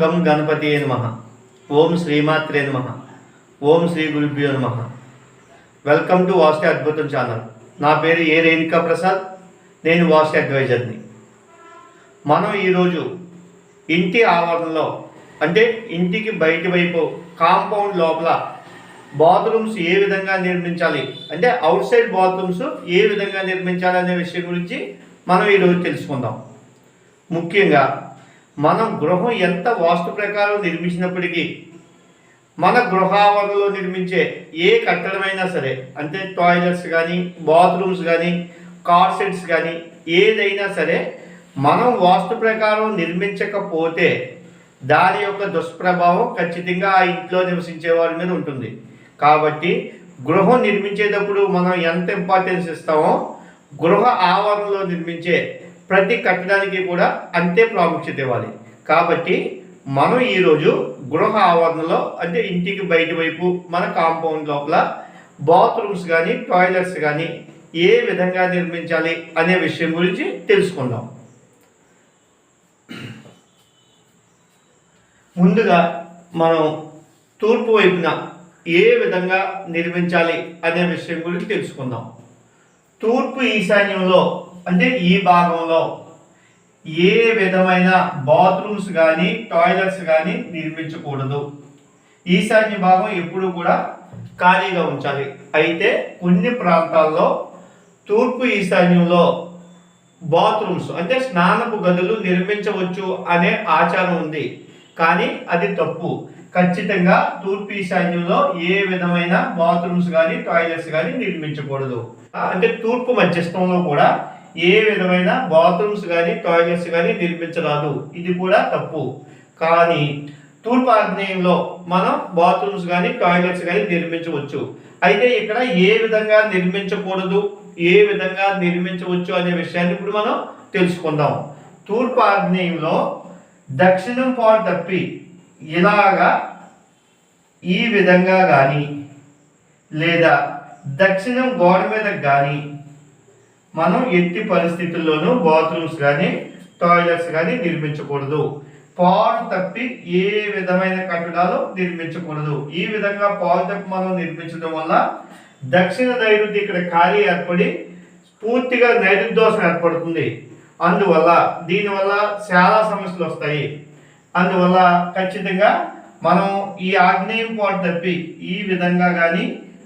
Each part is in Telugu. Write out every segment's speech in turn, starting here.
గం గణపతి నమ. ఓం శ్రీమాత్రే నమ. ఓం శ్రీ గురుభ్యో నమ. వెల్కమ్ టు వాస్తే అద్భుతం ఛానల్. నా పేరు ఏ రేణుకా ప్రసాద్. నేను వాస్తే అడ్వైజర్ని. మనం ఈరోజు ఇంటి ఆవరణలో అంటే ఇంటికి బయటి వైపు కాంపౌండ్ లోపల బాత్రూమ్స్ ఏ విధంగా నిర్మించాలి అంటే అవుట్ సైడ్ బాత్రూమ్స్ ఏ విధంగా నిర్మించాలి అనే విషయం గురించి మనం ఈరోజు తెలుసుకుందాం. ముఖ్యంగా మనం గృహం ఎంత వాస్తు ప్రకారం నిర్మించినప్పటికీ మన గృహావరణలో నిర్మించే ఏ కట్టడమైనా సరే అంటే టాయిలెట్స్ కానీ బాత్రూమ్స్ కానీ కార్ సెట్స్ కానీ ఏదైనా సరే మనం వాస్తు ప్రకారం నిర్మించకపోతే దాని యొక్క దుష్ప్రభావం ఖచ్చితంగా ఆ ఇంట్లో నివసించే వారి మీద ఉంటుంది. కాబట్టి గృహం నిర్మించేటప్పుడు మనం ఎంత ఇంపార్టెన్స్ ఇస్తామో గృహ ఆవరణలో నిర్మించే ప్రతి కట్టడానికి కూడా అంతే ప్రాముఖ్యత ఇవ్వాలి. కాబట్టి మనం ఈరోజు గృహ ఆవరణలో అంటే ఇంటికి బయట వైపు మన కాంపౌండ్ లోపల బాత్రూమ్స్ కానీ టాయిలెట్స్ కానీ ఏ విధంగా నిర్మించాలి అనే విషయం గురించి తెలుసుకుందాం. ముందుగా మనం తూర్పు వైపున ఏ విధంగా నిర్మించాలి అనే విషయం గురించి తెలుసుకుందాం. తూర్పు ఈశాన్యంలో అంటే ఈ భాగంలో ఏ విధమైన బాత్రూమ్స్ కానీ టాయిలెట్స్ కానీ నిర్మించకూడదు. ఈశాన్య భాగం ఎప్పుడు కూడా ఖాళీగా ఉంచాలి. అయితే కొన్ని ప్రాంతాల్లో తూర్పు ఈశాన్యంలో బాత్రూమ్స్ అంటే స్నానపు గదులు నిర్మించవచ్చు అనే ఆచారం ఉంది. కానీ అది తప్పు. ఖచ్చితంగా తూర్పు ఈశాన్యంలో ఏ విధమైన బాత్రూమ్స్ కానీ టాయిలెట్స్ కానీ నిర్మించకూడదు. అంటే తూర్పు మధ్యస్థంలో కూడా ఏ విధమైన బాత్రూమ్స్ కానీ టాయిలెట్స్ కానీ నిర్మించరాదు. ఇది కూడా తప్పు. కానీ తూర్పు ఆగ్నేయంలో మనం బాత్రూమ్స్ కానీ టాయిలెట్స్ కానీ నిర్మించవచ్చు. అయితే ఇక్కడ ఏ విధంగా నిర్మించకూడదు ఏ విధంగా నిర్మించవచ్చు అనే విషయాన్ని ఇప్పుడు మనం తెలుసుకుందాం. తూర్పు ఆగ్నేయంలో దక్షిణం పాలు తప్పి ఇలాగా ఈ విధంగా కానీ లేదా దక్షిణం గోడ మీద కానీ మనం ఎట్టి పరిస్థితుల్లోనూ బాత్రూమ్స్ కానీ టాయిలెట్స్ కానీ నిర్మించకూడదు. పాడు తప్పి ఏ విధమైన కట్టడాలు నిర్మించకూడదు. ఈ విధంగా పాడు తప్పి మనం నిర్మించడం వల్ల దక్షిణ నైరుతి ఇక్కడ ఖాళీ ఏర్పడి పూర్తిగా నైరుద్దోషం ఏర్పడుతుంది. అందువల్ల దీనివల్ల చాలా సమస్యలు వస్తాయి. అందువల్ల ఖచ్చితంగా మనం ఈ ఆగ్నేయం పాడు తప్పి ఈ విధంగా కానీ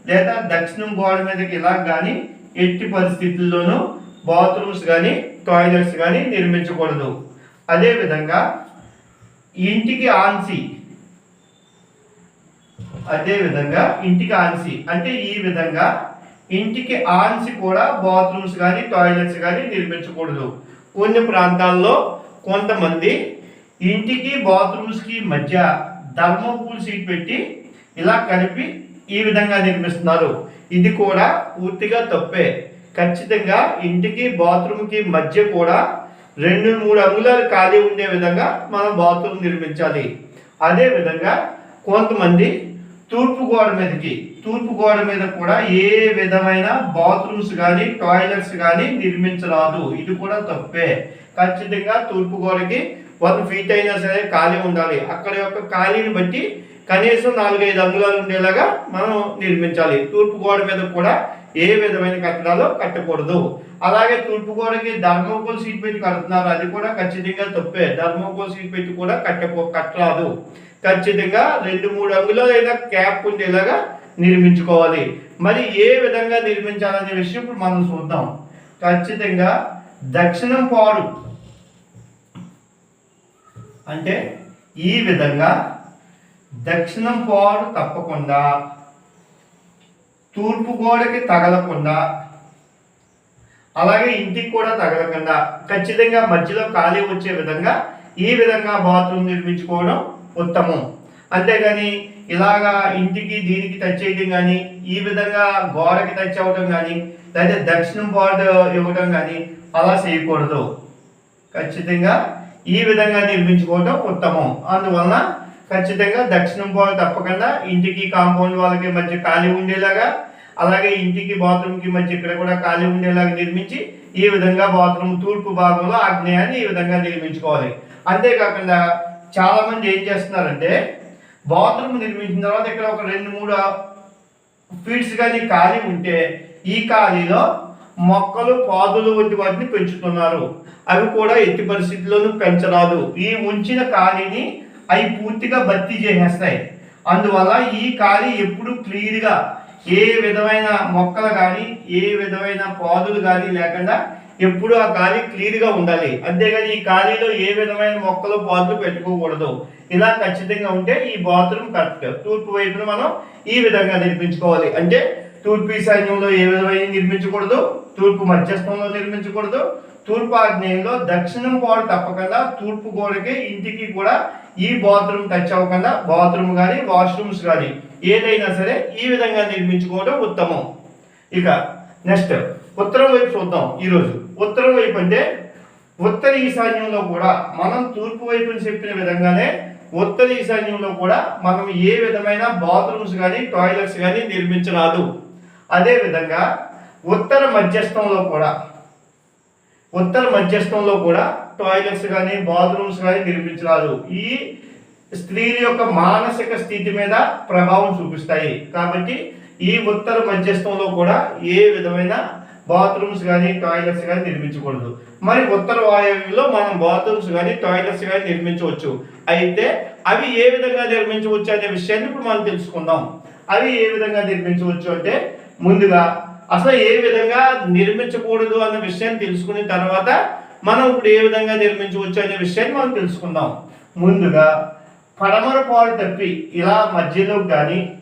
లేదా దక్షిణం గోడ మీదకి ఇలా కానీ ఎట్టి పరిస్థితుల్లోనూ బాత్రూమ్స్ కానీ టాయిలెట్స్ కానీ నిర్మించకూడదు. అదేవిధంగా ఇంటికి ఆన్సి. అదే విధంగా ఇంటికి ఆన్సి. అంటే ఈ విధంగా ఇంటికి ఆన్సి కూడా బాత్రూమ్స్ కానీ టాయిలెట్స్ కానీ నిర్మించకూడదు. కొన్ని ప్రాంతాల్లో కొంతమంది ఇంటికి బాత్రూమ్స్కి మధ్య ధర్మపూల్ సీట్ పెట్టి ఇలా కలిపి ఈ విధంగా నిర్మిస్తున్నారు. ఇది కూడా పూర్తిగా తప్పే. ఖచ్చితంగా ఇంటికి బాత్రూమ్కి మధ్య కూడా రెండు మూడు అంగుళాలు ఖాళీ ఉండే విధంగా మనం బాత్రూమ్ నిర్మించాలి. అదే విధంగా కొంతమంది తూర్పు గోడ మీదకి తూర్పు గోడ మీద కూడా ఏ విధమైన బాత్రూమ్స్ కానీ టాయిలెట్స్ కానీ నిర్మించరాదు. ఇది కూడా తప్పే. ఖచ్చితంగా తూర్పు గోడకి వన్ ఫీట్ అయినా సరే ఖాళీ ఉండాలి. అక్కడ యొక్క ఖాళీని బట్టి కనీసం నాలుగైదు అంగుళాలు ఉండేలాగా మనం నిర్మించాలి. తూర్పు గోడ మీద కూడా ఏ విధమైన కట్టడాలు కట్టకూడదు. అలాగే తూర్పు గోడకి ధర్మకోల్ సీట్ పెట్టి కడుతున్నారు. అది కూడా ఖచ్చితంగా తప్పే. ధర్మకోల్ సీట్ పెట్టి కూడా కట్టకో కట్టరాదు. ఖచ్చితంగా రెండు మూడు అంగుళాలైనా క్యాప్ ఉండేలాగా నిర్మించుకోవాలి. మరి ఏ విధంగా నిర్మించాలనే విషయం ఇప్పుడు మనం చూద్దాం. ఖచ్చితంగా దక్షిణం పాడు. అంటే ఈ విధంగా దక్షిణం పాడు తప్పకుండా తూర్పు గోడకి తగలకుండా అలాగే ఇంటికి కూడా తగలకుండా ఖచ్చితంగా మధ్యలో ఖాళీ వచ్చే విధంగా ఈ విధంగా బాత్రూమ్ నిర్మించుకోవడం ఉత్తమం. అంతేగాని ఇలాగా ఇంటికి దీనికి టచ్ చేయడం కానీ ఈ విధంగా గోడకి టచ్ అవ్వడం కానీ లేదా దక్షిణం బార్డు ఇవ్వడం కానీ అలా చేయకూడదు. ఖచ్చితంగా ఈ విధంగా నిర్మించుకోవడం ఉత్తమం. అందువలన ఖచ్చితంగా దక్షిణం బాల్ తప్పకుండా. ఇంటికి కాంపౌండ్ వాళ్ళకి మధ్య ఖాళీ ఉండేలాగా అలాగే ఇంటికి బాత్రూమ్కి మధ్య ఇక్కడ కూడా ఖాళీ ఉండేలాగా నిర్మించి ఈ విధంగా బాత్రూమ్ తూర్పు భాగంలో ఆగ్నేయాన్ని ఈ విధంగా నిర్మించుకోవాలి. అంతేకాకుండా చాలామంది ఏం చేస్తున్నారంటే బాత్రూమ్ నిర్మించిన తర్వాత ఇక్కడ ఒక రెండు మూడు ఫీట్స్ కానీ ఖాళీ ఉంటే ఈ ఖాళీలో మొక్కలు పాదులు వంటి వాటిని పెంచుతున్నారు. అవి కూడా ఎట్టి పరిస్థితుల్లోనూ పెంచరాదు. ఈ ఉంచిన ఖాళీని అవి పూర్తిగా భర్తీ చేసేస్తాయి. అందువల్ల ఈ ఖాళీ ఎప్పుడు క్లియర్గా ఏ విధమైన మొక్కలు కానీ ఏ విధమైన పాదులు కానీ లేకుండా ఎప్పుడు ఆ ఖాళీ క్లియర్గా ఉండాలి. అంతేగాని ఈ ఖాళీలో ఏ విధమైన మొక్కలు పాదులు పెట్టుకోకూడదు. ఇలా ఖచ్చితంగా ఉంటే ఈ బాత్రూమ్ కరెక్ట్. తూర్పు వైపున మనం ఈ విధంగా నిర్మించుకోవాలి. అంటే తూర్పు ఈశాన్యంలో ఏ విధమైన నిర్మించకూడదు తూర్పు మధ్యస్థంలో నిర్మించకూడదు తూర్పు ఆగ్నేయంలో దక్షిణం గోడ తప్పకుండా తూర్పు గోడకి ఇంటికి కూడా ఈ బాత్రూమ్ టచ్ అవ్వకుండా బాత్రూమ్ కానీ వాష్రూమ్స్ కానీ ఏదైనా సరే ఈ విధంగా నిర్మించుకోవడం ఉత్తమం. ఇక నెక్స్ట్ ఉత్తరం వైపు చూద్దాం ఈరోజు. ఉత్తరం వైపు అంటే ఉత్తర ఈశాన్యంలో కూడా మనం తూర్పు వైపుని చెప్పిన విధంగానే ఉత్తర ఈశాన్యంలో కూడా మనం ఏ విధమైన బాత్రూమ్స్ కానీ టాయిలెట్స్ కానీ నిర్మించరాదు. అదే విధంగా ఉత్తర మధ్యస్థంలో కూడా ఉత్తర మధ్యస్థంలో కూడా టాయిలెట్స్ కానీ బాత్రూమ్స్ కానీ నిర్మించరాదు ఈ స్త్రీల యొక్క మానసిక స్థితి మీద ప్రభావం చూపిస్తాయి. కాబట్టి ఈ ఉత్తర మధ్యస్థంలో కూడా ఏ విధమైన బాత్రూమ్స్ కానీ టాయిలెట్స్ కానీ నిర్మించకూడదు మరి ఉత్తర వాయువ్యంలో మనం బాత్రూమ్స్ కానీ టాయిలెట్స్ కానీ నిర్మించవచ్చు అయితే అవి ఏ విధంగా నిర్మించవచ్చు అనే విషయాన్ని ఇప్పుడు మనం తెలుసుకుందాం. అవి ఏ విధంగా నిర్మించవచ్చు అంటే ముందుగా అసలు ఏ విధంగా నిర్మించకూడదు అన్న విషయాన్ని తెలుసుకున్న తర్వాత మనం ఇప్పుడు ఏ విధంగా నిర్మించవచ్చు అనే విషయాన్ని మనం తెలుసుకుందాం. ముందుగా పడమర పాలు తప్పి ఇలా మధ్యలో కానీ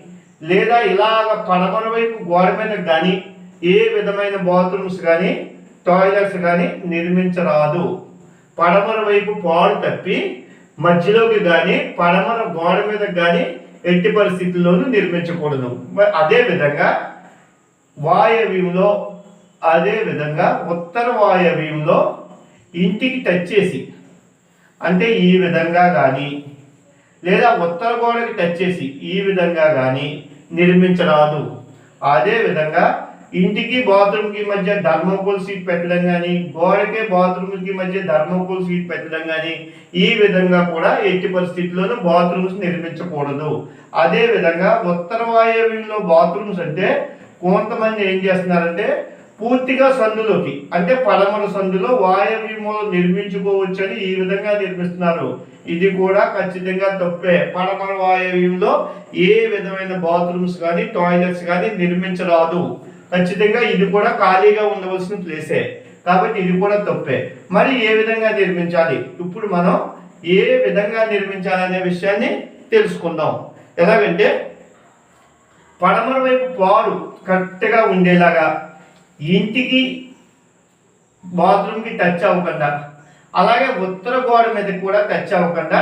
లేదా ఇలాగ పడమర వైపు గోడ మీద కానీ ఏ విధమైన బాత్రూమ్స్ కానీ టాయిలెట్స్ కానీ నిర్మించరాదు. పడమర వైపు పాలు తప్పి మధ్యలోకి కానీ పడమర గోడ మీద కానీ ఎట్టి పరిస్థితుల్లోనూ నిర్మించకూడదు. అదే విధంగా వాయవ్యంలో అదే విధంగా ఉత్తర వాయవ్యంలో ఇంటికి టచ్ చేసి అంటే ఈ విధంగా కానీ లేదా ఉత్తర గోడకి టచ్ చేసి ఈ విధంగా కానీ నిర్మించరాదు. అదే విధంగా ఇంటికి బాత్రూమ్కి మధ్య ధర్మకోల్ సీట్ పెట్టడం కానీ గోడకి బాత్రూమ్కి మధ్య ధర్మకోల్ సీట్ పెట్టడం కానీ ఈ విధంగా కూడా ఎట్టి పరిస్థితుల్లోనూ బాత్రూమ్స్ నిర్మించకూడదు. అదే విధంగా ఉత్తర వాయవ్యంలో బాత్రూమ్స్ అంటే కొంతమంది ఏం చేస్తున్నారంటే పూర్తిగా సందులోకి అంటే పడమర సందులో వాయవ్యములు నిర్మించుకోవచ్చని ఈ విధంగా నిర్మిస్తున్నారు. ఇది కూడా ఖచ్చితంగా తప్పే. పడమర వాయవ్యంలో ఏ విధమైన బాత్రూమ్స్ కానీ టాయిలెట్స్ కానీ నిర్మించరాదు. ఖచ్చితంగా ఇది కూడా ఖాళీగా ఉండవలసిన ప్లేసే. కాబట్టి ఇది కూడా తప్పే. మరి ఏ విధంగా నిర్మించాలి? ఇప్పుడు మనం ఏ విధంగా నిర్మించాలి అనే విషయాన్ని తెలుసుకుందాం. ఎలాగంటే పడమర వైపు పాలు కరెక్ట్గా ఉండేలాగా ఇంటికి బాత్రూమ్కి టచ్ అవ్వకుండా అలాగే ఉత్తర గోడ మీద కూడా టచ్ అవ్వకుండా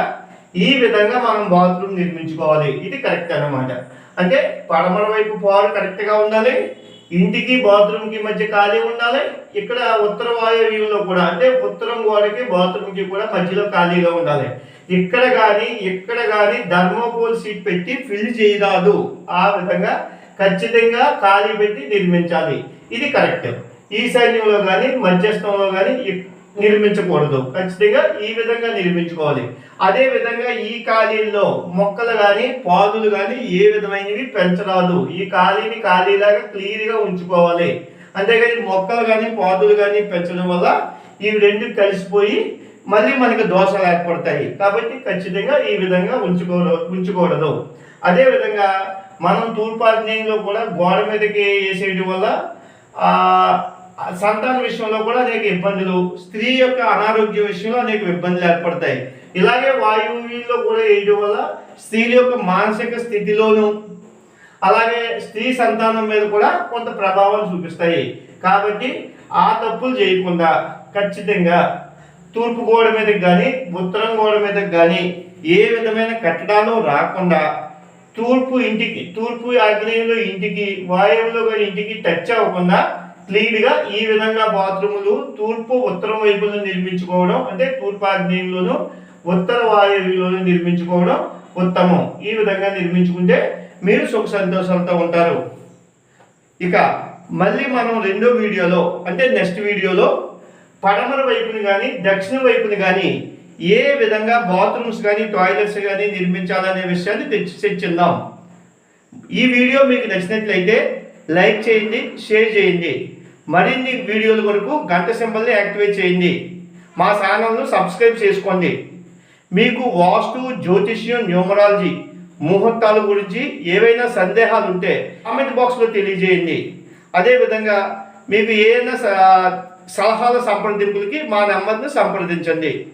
ఈ విధంగా మనం బాత్రూమ్ నిర్మించుకోవాలి. ఇది కరెక్ట్ అన్నమాట. అంటే పడమర వైపు పాలు కరెక్ట్గా ఉండాలి ఇంటికి బాత్రూమ్కి మధ్య ఖాళీ ఉండాలి. ఇక్కడ ఉత్తర వాయువ్యంలో కూడా అంటే ఉత్తరం గోడకి బాత్రూమ్కి కూడా మధ్యలో ఖాళీగా ఉండాలి. ఇక్కడ కానీ ఇక్కడ కానీ ధర్మోపోల్ సీట్ పెట్టి ఫిల్ చేయరాదు. ఆ విధంగా ఖచ్చితంగా ఖాళీ పెట్టి నిర్మించాలి. ఇది కరెక్ట్. ఈశాన్యంలో కానీ మధ్యస్థంలో కానీ నిర్మించకూడదు. ఖచ్చితంగా ఈ విధంగా నిర్మించుకోవాలి. అదే విధంగా ఈ ఖాళీల్లో మొక్కలు కానీ పాదులు కానీ ఏ విధమైనవి పెంచరాదు. ఈ ఖాళీని ఖాళీలాగా క్లియర్గా ఉంచుకోవాలి. అంతేగాని మొక్కలు కానీ పాదులు కానీ పెంచడం వల్ల ఇవి రెండు కలిసిపోయి మళ్ళీ మనకి దోషాలు ఏర్పడతాయి. కాబట్టి ఖచ్చితంగా ఈ విధంగా ఉంచుకో ఉంచుకూడదు అదేవిధంగా మనం తూర్పాగ్నేయంలో కూడా గోడ మీదకి వేసేయడం వల్ల సంతాన విషయంలో కూడా అనేక ఇబ్బందులు స్త్రీ యొక్క అనారోగ్య విషయంలో అనేక ఇబ్బందులు ఏర్పడతాయి. ఇలాగే వాయువులో కూడా వేయడం వల్ల స్త్రీల యొక్క మానసిక స్థితిలోను అలాగే స్త్రీ సంతానం మీద కూడా కొంత ప్రభావం చూపిస్తాయి. కాబట్టి ఆ తప్పులు చేయకుండా ఖచ్చితంగా తూర్పు గోడ మీదకి కానీ ఉత్తరం గోడ మీదకి కానీ ఏ విధమైన కట్టడాలు రాకుండా తూర్పు ఇంటికి తూర్పు ఆగ్నేయంలో ఇంటికి వాయువులో ఇంటికి టచ్ అవ్వకుండా క్లీన్గా ఈ విధంగా బాత్రూములు తూర్పు ఉత్తరం వైపులో నిర్మించుకోవడం అంటే తూర్పు ఆగ్నేయంలోను ఉత్తర వాయువులోను నిర్మించుకోవడం ఉత్తమం. ఈ విధంగా నిర్మించుకుంటే మీరు సుఖ సంతోషాలతో ఉంటారు. ఇక మళ్ళీ మనం రెండో వీడియోలో అంటే నెక్స్ట్ వీడియోలో పడమర వైపుని కానీ దక్షిణ వైపుని కానీ ఏ విధంగా బాత్రూమ్స్ కానీ టాయిలెట్స్ కానీ నిర్మించాలనే విషయాన్ని తెచ్చి చర్చిందాం ఈ వీడియో మీకు నచ్చినట్లయితే లైక్ చేయండి షేర్ చేయండి. మరిన్ని వీడియోల కొరకు గంట సింబల్ని యాక్టివేట్ చేయండి. మా ఛానల్ను సబ్స్క్రైబ్ చేసుకోండి. మీకు వాస్తు జ్యోతిష్యం న్యూమరాలజీ ముహూర్తాల గురించి ఏవైనా సందేహాలు ఉంటే కామెంట్ బాక్స్లో తెలియజేయండి. అదేవిధంగా మీకు ఏదైనా స- సలహాల సంప్రదింపులకి మా నెంబర్ను సంప్రదించండి.